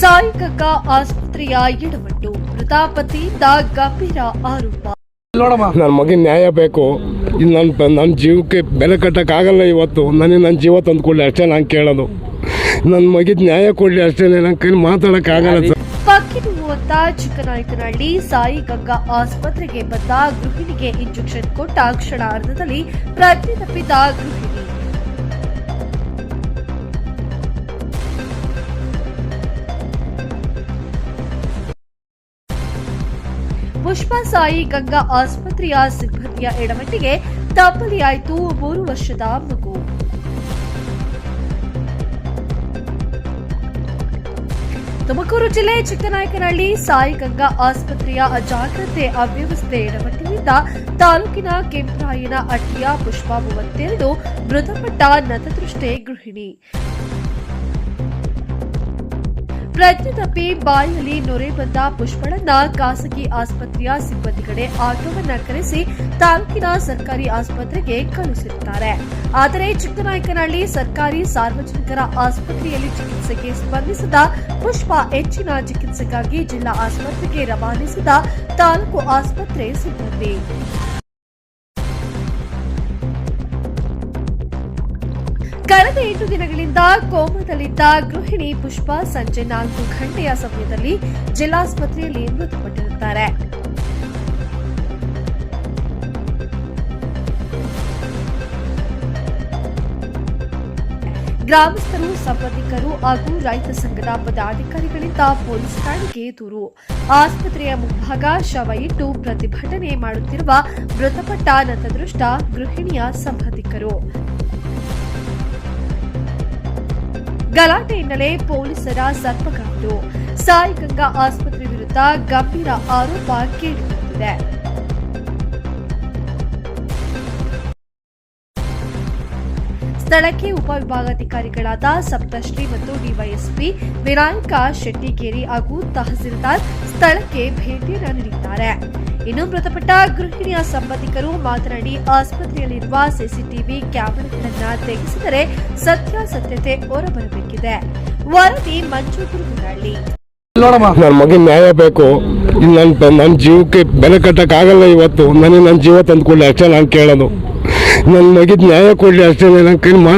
ಸಾಯಿಗಂಗ ಆಸ್ಪತ್ರೆಯ ಎಡವಟ್ಟು ಮೃತಾಪತಿಯಿಂದ ಗಂಭೀರ ಆರೋಪ. ನೋಡಮ್ಮ. ನನ್ನ ಮಗನ ನ್ಯಾಯ ಬೇಕು. ಇದು ನನ್ನ ನನ್ನ ಜೀವಕ್ಕೆ ಬೆಲೆ ಕಟ್ಟೋಕ್ಕಾಗಲ್ಲ ಇವತ್ತು. ನನಗೆ ನನ್ನ ಜೀವ ತಂದುಕೊಳ್ಳಿ ಕೊಡಲಿ ಅಷ್ಟೇ ನಾನು ಕೇಳೋದು. ನನ್ನ ಮಗಿದ ನ್ಯಾಯ ಕೊಡಲಿ ಅಷ್ಟೇ ನನ್ನ ಕೈಲಿ ಮಾತಾಡೋಕ್ಕಾಗಲ್ಲ ಸರ್. ಪಕ್ಕಿನುವಂತ ಚಿಕ್ಕನಾಯಕನಹಳ್ಳಿ ಸಾಯಿ ಗಂಗಾ ಆಸ್ಪತ್ರೆಗೆ ಬಂದ ಗೃಹಿಣಿಗೆ ಇಂಜೆಕ್ಷನ್ ಕೊಟ್ಟ ಕ್ಷಣಾರ್ಧದಲ್ಲಿ ಪ್ರಜ್ಞೆ ತಪ್ಪಿದ ಗೃಹಿಣಿ ಪುಷ್ಪ ಸಾಯಿ ಗಂಗಾ ಆಸ್ಪತ್ರೆಯ ಸಿಬ್ಬಂದಿಯ ಎಡವಟ್ಟಿಗೆ ತಪ್ಪಲಿಯಾಯಿತು ಮೂರು ವರ್ಷದ ಮಗು. ತುಮಕೂರು ಜಿಲ್ಲೆ ಚಿಕ್ಕನಾಯಕನಹಳ್ಳಿ ಸಾಯಿ ಗಂಗಾ ಆಸ್ಪತ್ರೆಯ ಅಜಾಗ್ರತೆ ಅವ್ಯವಸ್ಥೆ ಎಡವಟ್ಟಿನಿಂದ ತಾಲೂಕಿನ ಕೆಂಪರಾಯನ ಅಟ್ಟಿಯ ಪುಷ್ಪ ಮೂವತ್ತೆರಡು ಮೃತಪಟ್ಟ ನತದೃಷ್ಟೆ ಗೃಹಿಣಿ. ಪ್ರಜ್ಞೆ ತಪ್ಪಿ ಬಾಯಲ್ಲಿ ನೊರೆ ಬಂದ ಪುಷ್ಪಳನ್ನ ಖಾಸಗಿ ಆಸ್ಪತ್ರೆಯ ಸಿಬ್ಬಂದಿಗಡೆ ಆಟೋವನ್ನ ಕರೆಸಿ ತಾಲೂಕಿನ ಸರ್ಕಾರಿ ಆಸ್ಪತ್ರೆಗೆ ಕಳುಹಿಸಿರುತ್ತಾರೆ. ಆದರೆ ಚಿಕ್ಕನಾಯಕನಹಳ್ಳಿ ಸರ್ಕಾರಿ ಸಾರ್ವಜನಿಕರ ಆಸ್ಪತ್ರೆಯಲ್ಲಿ ಚಿಕಿತ್ಸೆಗೆ ಸ್ಪಂದಿಸಿದ ಪುಷ್ಪ ಹೆಚ್ಚಿನ ಚಿಕಿತ್ಸೆಗಾಗಿ ಜಿಲ್ಲಾ ಆಸ್ಪತ್ರೆಗೆ ರವಾನಿಸಿದ ತಾಲೂಕು ಆಸ್ಪತ್ರೆ ಸಿಬ್ಬಂದಿ. ಕಳೆದ ಎಂಟು ದಿನಗಳಿಂದ ಕೋಮದಲ್ಲಿದ್ದ ಗೃಹಿಣಿ ಪುಷ್ಪಾ ಸಂಜೆ ನಾಲ್ಕು ಗಂಟೆಯ ಸಮಯದಲ್ಲಿ ಜಿಲ್ಲಾಸ್ಪತ್ರೆಯಲ್ಲಿ ಮೃತಪಟ್ಟಿರುತ್ತಾರೆ. ಗ್ರಾಮಸ್ಥರು, ಸಂಬಂಧಿಕರು ಹಾಗೂ ರೈತ ಸಂಘದ ಪದಾಧಿಕಾರಿಗಳಿಂದ ಪೊಲೀಸ್ ಠಾಣೆಗೆ ದೂರು. ಆಸ್ಪತ್ರೆಯ ಮುಂಭಾಗ ಶವ ಇಟ್ಟು ಪ್ರತಿಭಟನೆ ಮಾಡುತ್ತಿರುವ ಮೃತಪಟ್ಟ ನತದೃಷ್ಟ ಗೃಹಿಣಿಯ ಸಂಬಂಧಿಕರು. ಗಲಾಟೆ ಹಿನ್ನೆಲೆ ಪೊಲೀಸರ ಸರ್ಪಗಾಡು. ಸಾಯಿಗಂಗಾ ಆಸ್ಪತ್ರೆ ವಿರುದ್ಧ ಗಂಭೀರ ಆರೋಪ ಕೇಳಿಬಂದಿದೆ ಸ್ಥಳಕ್ಕೆ ಉಪವಿಭಾಗಾಧಿಕಾರಿಗಳಾದ ಸಪ್ತಶ್ರೀ ಮತ್ತು ಡಿವೈಎಸ್ಪಿ ವಿನಾಯಕ ಶೆಟ್ಟಿಗೇರಿ ಹಾಗೂ ತಹಸೀಲ್ದಾರ್ ಸ್ಥಳಕ್ಕೆ ಭೇಟಿ ನೀಡಿದ್ದಾರೆ ಇನ್ನು ಮೃತಪಟ್ಟ ಗೃಹಿಣಿಯ ಸಂಬಂಧಿಕರು ಮಾತನಾಡಿ ಆಸ್ಪತ್ರೆಯಲ್ಲಿರುವ ಸಿಸಿಟಿವಿ ಕ್ಯಾಮೆರಾಗಳನ್ನ ತೆಗೆಸಿದರೆ ಸತ್ಯಾಸತ್ಯತೆ ಹೊರಬರಬೇಕಿದೆ. ವರದಿ ಮಂಜು ಗುರುಗುರಳ್ಳಿ ನೋಡಮ್ಮ ನನ್ನ ಮಗನ ನ್ಯಾಯ ಬೇಕು. ನನ್ನ ನನ್ನ ಜೀವಕ್ಕೆ ಬೆಲೆ ಕಟ್ಟಕ್ಕಾಗಲ್ಲ ಇವತ್ತು. ನನಗೆ ನನ್ನ ಜೀವ ತಂದುಕೊಳ್ಳಿ ಅಷ್ಟೇ ನಾನು ಕೇಳೋದು. ನನ್ನ ಮಗಿದ ನ್ಯಾಯ ಕೊಡಲಿ ಅಷ್ಟೇ ನನ್ನ ಕೈ ಮಾತು